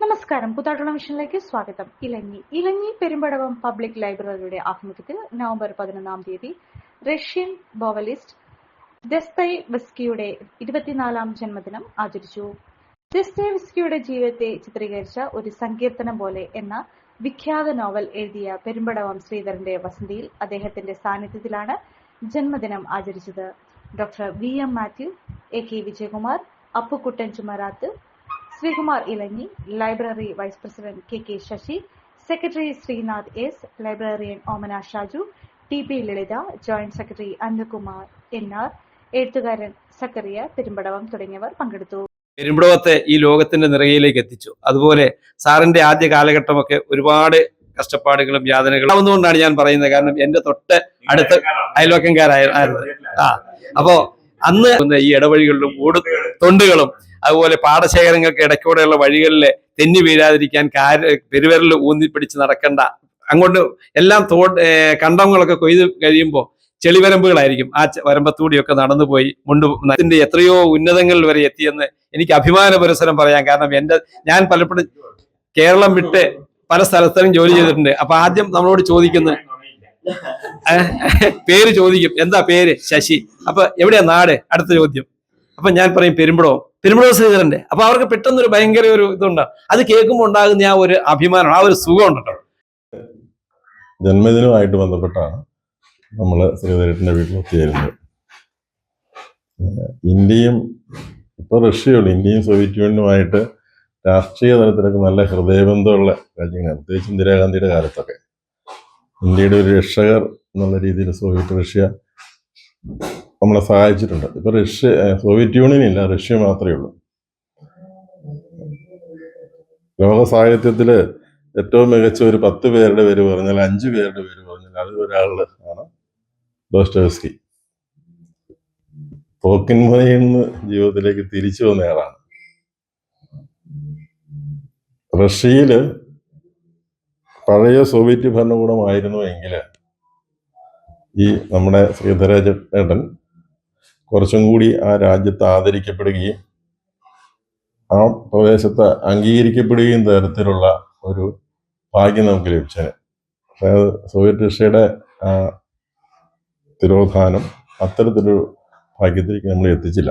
നമസ്കാരം. കൂത്താട്ടുള്ള മിഷനിലേക്ക് സ്വാഗതം. ഇലഞ്ഞി. ഇലഞ്ഞി പെരുമ്പടവം പബ്ലിക് ലൈബ്രറിയുടെ ആഭിമുഖ്യത്തിൽ നവംബർ പതിനൊന്നാം തീയതി റഷ്യൻ ബോവലിസ്റ്റ് ദസ്തൈ വിസ്കിയുടെ ഇരുപത്തിനാലാം ജന്മദിനം ആചരിച്ചു. ദസ്തൈ വിസ്കിയുടെ ജീവിതത്തെ ചിത്രീകരിച്ച ഒരു സങ്കീർത്തനം പോലെ എന്ന വിഖ്യാത നോവൽ എഴുതിയ പെരുമ്പടവം ശ്രീധരന്റെ വസന്തിയിൽ അദ്ദേഹത്തിന്റെ സാന്നിധ്യത്തിലാണ് ജന്മദിനം ആചരിച്ചത്. Doctor V M Mathew A K Vijayakumar Appukuttan Chumarath Sreekumar Elanji library vice president K K Sasi secretary Srinath S librarian Omana Shaju T P Lalitha joint secretary Anilkumar N R എഴുത്തുകാരൻ സക്കറിയ പെരുമ്പടവം തുടങ്ങിയവർ പങ്കെടുത്തു. പെരുമ്പടവത്തെ ഈ ലോകത്തിന്റെ നിറയിലേക്ക് എത്തിച്ചു. അതുപോലെ സാറിന്റെ ആദ്യ കാലഘട്ടമൊക്കെ ഒരുപാട് കഷ്ടപ്പാടുകളും യാതനകളും ആവുന്നതുകൊണ്ടാണ് ഞാൻ പറയുന്നത്. കാരണം എന്റെ തൊട്ട് അടുത്ത അയൽവക്കംകാരായിരുന്നു ആ അപ്പോ അന്ന് ഈ ഇടവഴികളിലും ഓട് തൊണ്ടുകളും അതുപോലെ പാടശേഖരങ്ങൾക്ക് ഇടയ്ക്കൂടെയുള്ള വഴികളിൽ തെന്നി വീഴാതിരിക്കാൻ കാര് പെരുവരൽ ഊന്നിപ്പിടിച്ച് നടക്കേണ്ട. അങ്ങോട്ട് എല്ലാം തോ കണ്ടങ്ങളൊക്കെ കൊയ്ത് കഴിയുമ്പോൾ ചെളിവരമ്പുകളായിരിക്കും. ആ വരമ്പത്തൂടിയൊക്കെ നടന്നുപോയി മുണ്ട് ഇതിന്റെ എത്രയോ ഉന്നതങ്ങളിൽ വരെ എത്തിയെന്ന് എനിക്ക് അഭിമാന പുരസരം പറയാം. കാരണം എന്റെ ഞാൻ പലപ്പോഴും കേരളം വിട്ട് പല സ്ഥലത്തും ജോലി ചെയ്തിട്ടുണ്ട്. അപ്പൊ ആദ്യം നമ്മളോട് ചോദിക്കുന്നു. പേര് ചോദിക്കും. എന്താ പേര്? ശശി. അപ്പൊ എവിടെയാ നാട്? അടുത്ത ചോദ്യം. അപ്പൊ ഞാൻ പറയും പെരുമ്പടോ പെരുമ്പടോ ശ്രീധരന്റെ. അപ്പൊ അവർക്ക് പെട്ടെന്ന് ഒരു ഭയങ്കര ഒരു ഇതുണ്ട്. അത് കേൾക്കുമ്പോൾ ഉണ്ടാകുന്ന ആ ഒരു അഭിമാനം ആ ഒരു സുഖം ഉണ്ട് കേട്ടോ ജന്മദിനവുമായിട്ട് ബന്ധപ്പെട്ടാണ് നമ്മൾ ശ്രീധരേട്ടന്റെ വീട്ടിൽ ഒത്തുചേരുന്നത് ഇന്ത്യയും ഇപ്പോൾ റഷ്യയുള്ളൂ ഇന്ത്യയും സോവിയറ്റ് യൂണിയനുമായിട്ട് രാഷ്ട്രീയ തലത്തിലൊക്കെ നല്ല ഹൃദയബന്ധമുള്ള രാജ്യങ്ങളാണ്. പ്രത്യേകിച്ച് ഇന്ദിരാഗാന്ധിയുടെ കാലത്തൊക്കെ. ഇന്ത്യയുടെ ഒരു രക്ഷകർ എന്നുള്ള രീതിയിൽ സോവിയറ്റ് റഷ്യ നമ്മളെ സഹായിച്ചിട്ടുണ്ട്. ഇപ്പോൾ റഷ്യ സോവിയറ്റ് യൂണിയൻ ഇല്ല റഷ്യ മാത്രമേ ഉള്ളൂ. ലോക സാഹിത്യത്തിൽ ഏറ്റവും മികച്ച ഒരു പത്ത് പേരുടെ പേര് പറഞ്ഞാൽ അഞ്ച് പേരുടെ പേര് പറഞ്ഞാൽ അതിൽ ഒരാളുടെ ആണ് ഡോസ്റ്റോവസ്കി. തോക്കിൻമുനയിൽ നിന്ന് ജീവിതത്തിലേക്ക് തിരിച്ചു വന്നയാളാണ് റഷ്യയിൽ പഴയ സോവിയറ്റ് ഭരണകൂടമായിരുന്നു എങ്കിൽ ഈ നമ്മുടെ ശ്രീധരേട്ടൻ കുറച്ചും കൂടി ആ രാജ്യത്ത് ആദരിക്കപ്പെടുകയും ആ പ്രദേശത്ത് അംഗീകരിക്കപ്പെടുകയും തരത്തിലുള്ള ഒരു ഭാഗ്യം നമുക്ക് ലഭിച്ചത് അതായത് സോവിയറ്റ് റഷ്യയുടെ തിരോധാനം അത്തരത്തിലൊരു ഭാഗ്യത്തിലേക്ക് നമ്മൾ എത്തിച്ചില്ല.